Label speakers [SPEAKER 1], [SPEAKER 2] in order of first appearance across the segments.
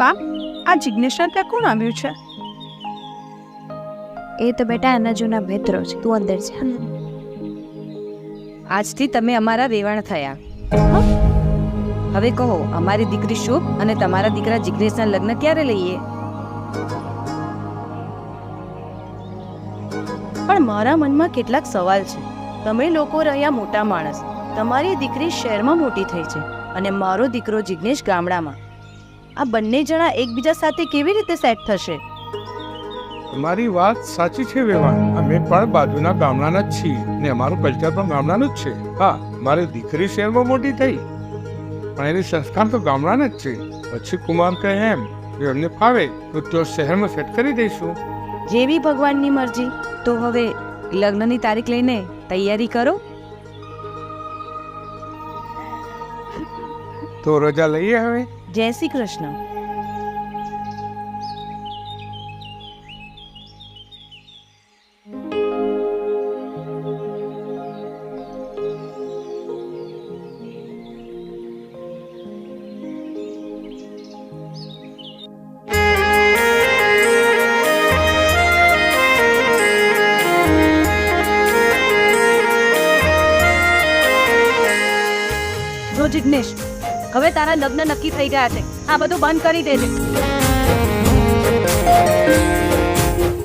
[SPEAKER 1] બા આ જિજ્ઞેશના ત્યાં કોણ આવ્યું છે?
[SPEAKER 2] એ તો બેટા એના જૂના મિત્રો છે. તું અંદર છે
[SPEAKER 3] આજથી તમે અમારા વેવાણ થયા. હવે કહો અમારી દીકરી શુભ અને તમારા દીકરા જિગ્નેશના લગ્ન ક્યારે લઈએ?
[SPEAKER 1] પણ મારા મનમાં કેટલાક સવાલ છે. તમે લોકો રહ્યા મોટા માણસ. તમારી દીકરી શહેરમાં મોટી થઈ છે અને મારો દીકરો જિજ્ઞેશ ગામડામાં. આ બંને જણા એકબીજા સાથે કેવી રીતે સેટ થશે?
[SPEAKER 4] તમારી વાત સાચી છે વેવાણ. અમે પણ બાજુના ગામડાના જ છીએ ને અમારું કલ્ચર પણ ગામડાનું જ છે. હા મારી દીકરી શહેરમાં મોટી થઈ પણ એની સંસ્કાર તો ગામડાના જ છે. પછી કુમાર કહે એમ જો એમને ફાવે તો તો શહેરમાં સેટ કરી દઈશું.
[SPEAKER 1] જેવી ભગવાનની મરજી
[SPEAKER 3] તો હવે લગ્નની તારીખ લઈને તૈયારી કરો.
[SPEAKER 4] તો રજા લઈએ હવે?
[SPEAKER 1] જય શ્રી કૃષ્ણ.
[SPEAKER 3] હવે તારા લગ્ન નક્કી થઈ ગયા છે. આ બધું બંધ કરી દેજે.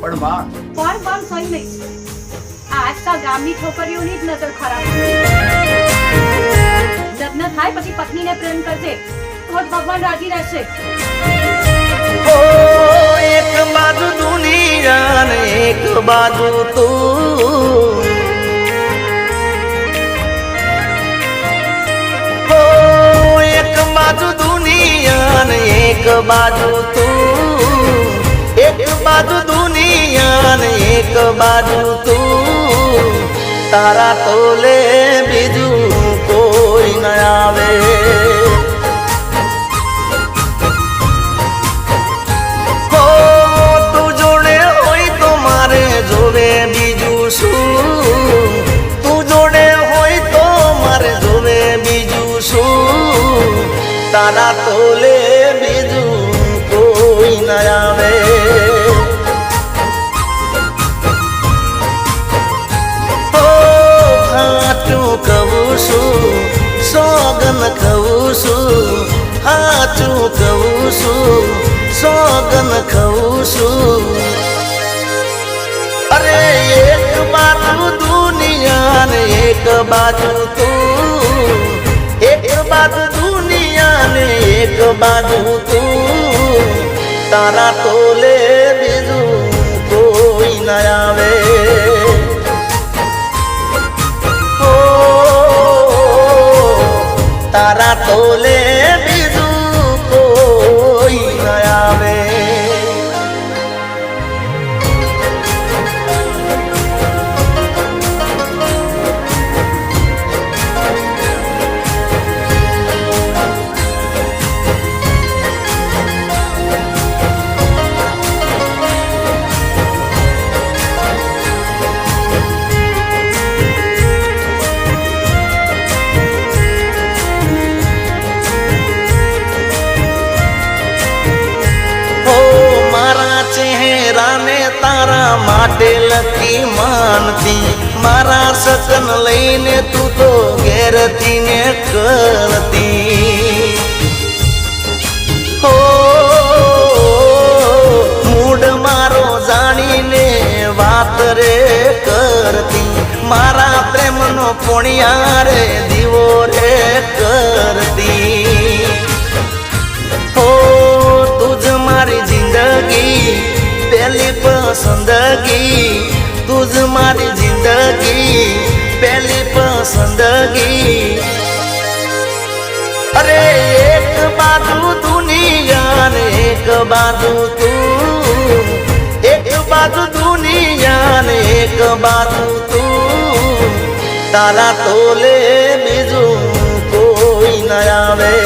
[SPEAKER 5] પણ માં
[SPEAKER 3] પણ પણ સહી નહીં આ આજકાલ ગામની છોકરીઓની જ નજર ખરાબ લગ્ન થાય પછી પત્નીને પ્રેમ કરજે. તો જ ભગવાન રાજી રહેશે.
[SPEAKER 6] એક બાજુ દુનિયા ને એક બાજુ તું. બાજુ દુનિયા ને એક બાજુ તું. એક બાજુ દુનિયા ને એક બાજુ તું. તારા તોલે તારા તોલે બીજું કોઈ ન આવે. હાચું કહું છું સોગન કહું છું, હાચું કહું છું સોગન કહું છું. અરે, એક બાજુ દુનિયા ને એક બાજુ તું, એક બાજુ દુનિયા ને એક બાજુ તું તારા તોલે બીજું કોઈ ન આવે ઓ તારા તારા માટે લકી માનતી. મારા સચન લઈને તું તો ઘેરથી ને કરતી. હો, મૂડ મારો જાણીને વાત રે કરતી. મારા પ્રેમનો પોણિયા રે દીવો રે કરતી. પસંદગી, તુજ મારી જિંદગી પહેલી પસંદગી. અરે, એક બાજુ દુનિયા ને એક બાજુ તું, એક બાજુ દુનિયા ને એક બાજુ તું. તારા તોલે બીજું કોઈ ન આવે.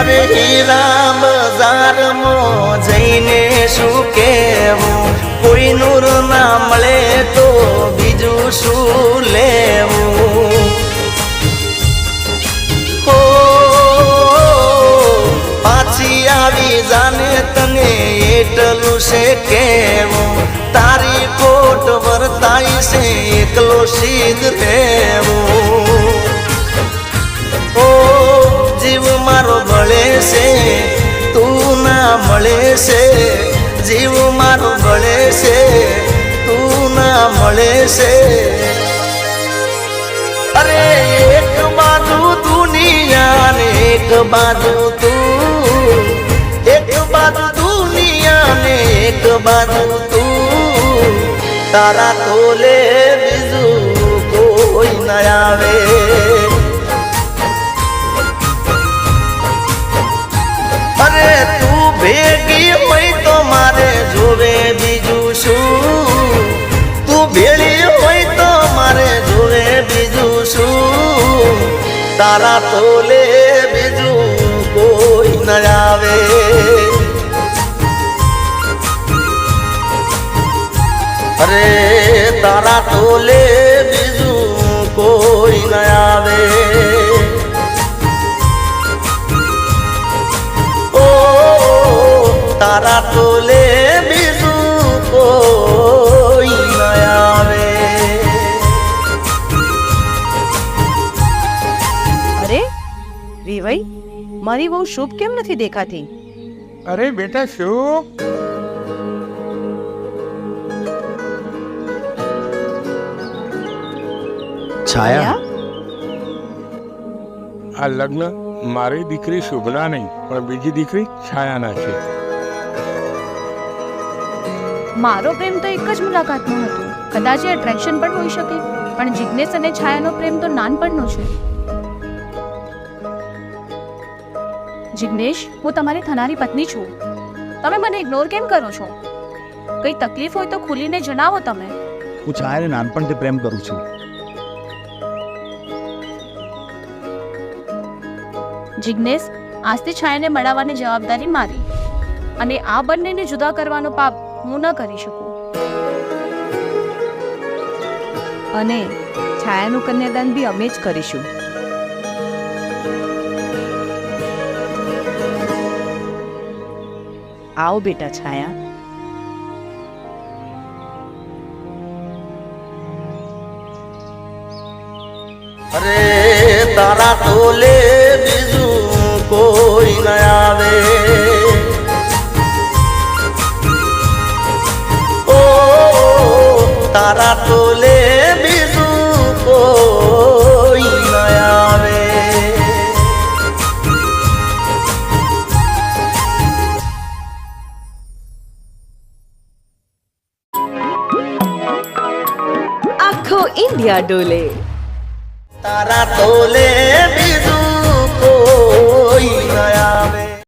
[SPEAKER 6] અરે હીરા બજારમાં જઈને શું કેવું કોઈ નૂર ના મળે તો બીજું શું લેવું? પાછી આવી જાને તને એટલું છે કેવું તારી કોટ વર્તાય છે, એકલો સીધ રહેવું. મળે છે જીવ મારો ભળે છે તું ના મળે છે અરે એક બાજુ દુનિયા ને એક બાજુ તું એક બાજુ દુનિયા ને એક બાજુ તું તારા તોલે બીજું કોઈ ન આવે તારા તોલે બીજું કોઈ ન આવે. અરે તારા તોલે બીજું કોઈ ન આવે. તારા તોલે
[SPEAKER 1] મારી બહુ શુભ કેમ નથી દેખાતી?
[SPEAKER 4] અરે બેટા શું
[SPEAKER 5] છાયા.
[SPEAKER 4] આ લગ્ન મારી દીકરી શુભના નહીં પણ બીજી દીકરી છાયાના છે.
[SPEAKER 2] મારો પ્રેમ તો એક જ મુલાકાતનો હતો. કદાચ એ એટ્રેક્શન પણ હોઈ શકે પણ જિજ્ઞેશ અને છાયાનો પ્રેમ તો નાનપણનો છે. જિજ્ઞેશ હું તમારી થનારી પત્ની છું. તમે મને ઇગ્નોર કેમ કરો છો? કઈ તકલીફ હોય તો ખુલીને જણાવો તમે.
[SPEAKER 5] હું છાયાને નાનપણથી પ્રેમ કરું છું.
[SPEAKER 2] જિગ્નેશ આજથી છાયાને મળાવવાની જવાબદારી મારી. અને આ બંનેને જુદા કરવાનો પાપ હું ન કરી શકું.
[SPEAKER 3] અને છાયાનું કન્યાદાન બી અમે જ કરીશું.
[SPEAKER 1] આવો બેટા છાયા
[SPEAKER 6] અરે તારા તોલે બીજું કોઈ ન આવે ઓ તારા તોલે બીજું
[SPEAKER 3] ગાંઠિયા ડોલે
[SPEAKER 6] તારા તોલે બીજું કોઈ નયા